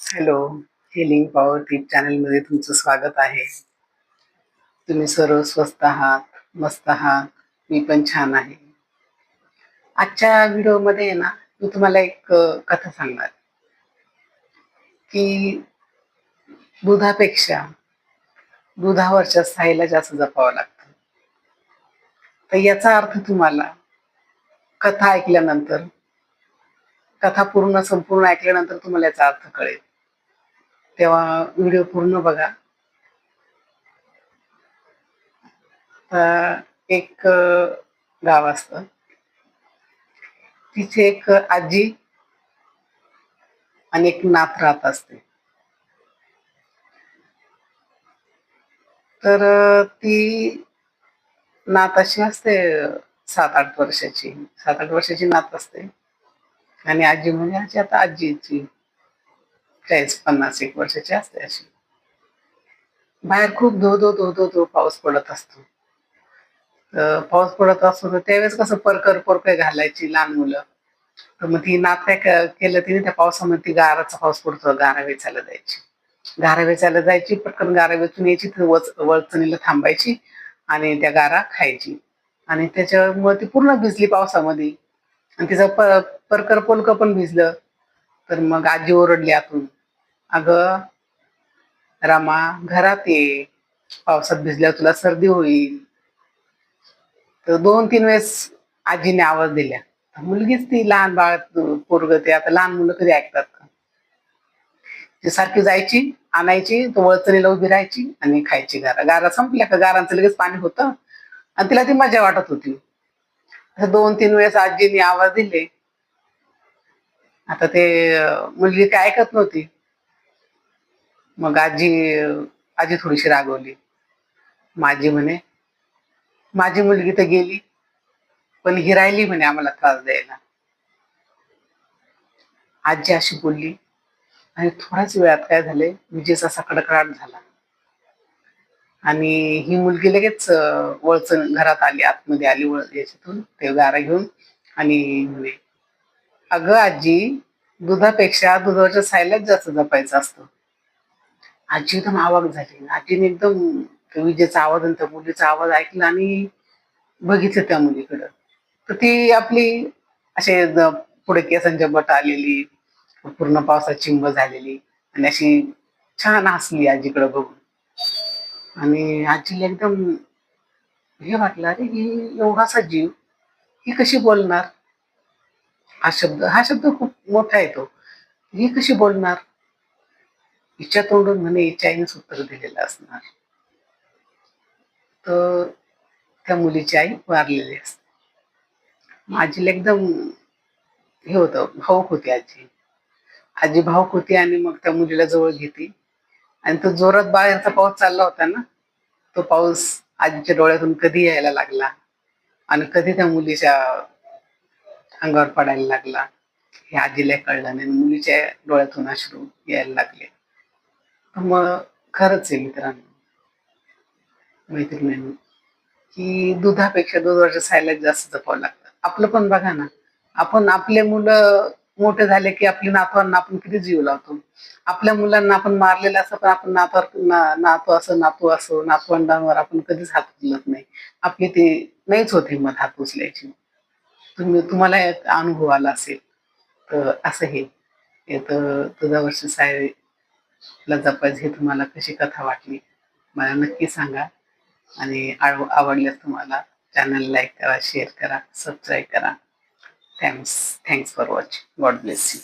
Hello healing power tip चॅनलमध्ये तुमचं स्वागत आहे. तुम्ही सर्व स्वस्त आहात मस्त आहात मी पण छान आहे. आजच्या व्हिडिओमध्ये आहे ना मी तुम्हाला एक कथा सांगणार. की दुधापेक्षा दुधावरच्या साईला जास्त जपावं लागतं. तर याचा अर्थ तुम्हाला कथा ऐकल्यानंतर कथा पूर्ण संपूर्ण ऐकल्यानंतर तुम्हाला याचा अर्थ कळेल. तेव्हा व्हिडिओ पूर्ण बघा. एक गाव असतं. तिचे एक आजी आणि एक नात राहत असते. तर ती नात अशी असते सात आठ वर्षाची. सात आठ वर्षाची नात असते. आणि आजी म्हणजे अशी आता आजीची चाळीस पन्नास एक वर्षाची असते अशी. बाहेर खूप धो धो धो धो धो पाऊस पडत असतो. तर पाऊस पडत असतो तर त्यावेळेस कसं परकर परकर घालायची लहान मुलं. तर मग ती नात काय केलं तिने त्या पावसामध्ये ती गाराचा पाऊस पडतो गारा वेचायला जायची. गारा वेचायला जायची पटकन गारा वेचून यायची तर वच वळचणीला थांबायची आणि त्या गारा खायची. आणि त्याच्यामुळे ती पूर्ण भिजली पावसामध्ये. आणि तिचं प परकर पोलकं पण भिजलं. तर मग आजी ओरडली आतून. अगं रामा घरात ये. पावसात भिजल्यावर तुला सर्दी होईल. तर दोन तीन वेळेस आजीने आवाज दिल्या मुलगीच ती लहान बाळ पोरग ते. आता लहान मुलं कधी ऐकतात का? ती सारखी जायची आणायची तो वळचणीला उभी राहायची आणि खायची गारा. गारा संपल्या का? गारांचं लगेच पाणी होतं. आणि तिला ती मजा वाटत होती. दोन तीन वेळेस आजीने आवाज दिले. आता ते मुलगी काय ऐकत नव्हती. मग आजी आजी थोडीशी रागवली. माझी म्हणे माझी मुलगी तर गेली पण ही राहिली म्हणे आम्हाला त्रास द्यायला. आजी अशी बोलली आणि थोड्याच वेळात काय झाले विजेचा असा कडकडाट झाला. आणि ही मुलगी लगेच वळचण घरात आली आतमध्ये आली वळ याच्यातून ते गारा घेऊन आणि म्हणे अगं आजी दुधापेक्षा दुधाच्या सायलाच जास्त जपायचं असतं. आजी एकदम आवाक झाली. आजीने एकदम विजेचा आवाज आणि त्या मुलीचा आवाज ऐकला आणि बघितलं त्या मुलीकडं. तर ती आपली असे पुढे केसांच्या बट आलेली पूर्ण पावसात चिंब झालेली आणि अशी छान हसली आजीकडे बघून. आणि आजीला एकदम हे वाटलं अरे ही एवढासा जीव ही कशी बोलणार? हा शब्द हा शब्द खूप मोठा येतो. ही कशी बोलणार? हिच्या तोंडून म्हणे हिच्या आईनेच उत्तर दिलेलं असणार. तर त्या मुलीची आई वारलेली असते. आजीला एकदम हे होतं भाऊक होती आजी. आजी भाऊक होती आणि मग त्या मुलीला जवळ घेते आणि तो जोरात बाहेरचा पाऊस चालला होता ना तो पाऊस आजीच्या डोळ्यातून कधी यायला लागला? आणि कधी त्या मुलीच्या अंगावर पडायला लागला? हे आजीला कळलं नाही. आणि मुलीच्या डोळ्यातून अश्रू यायला लागले. मग खरंच आहे मित्रांनो मैत्रिणींनी की दुधापेक्षा दुधाच्या सायला जास्त जपावं लागतं. आपलं पण बघा ना आपण आपले मुलं मोठे झाले की आपली नातवांना आपण किती जीव लावतो? आपल्या मुलांना आपण मारलेलं असं पण आपण नातवार नातू असं नातू असो नातवंडांवर आपण कधीच हात उचलत नाही. आपली ती नाहीच होती मत हात उचलायची. तुम्ही तुम्हाला एक अनुभव आला असेल तर असं हे. तर तुझ्या वर्ष साहेबला जपायचं हे तुम्हाला कशी कथा वाटली? मला नक्की सांगा. आणि आवडल्यास तुम्हाला चॅनल लाईक करा शेअर करा सबस्क्राईब करा. Thanks. Thanks for watching. God bless you.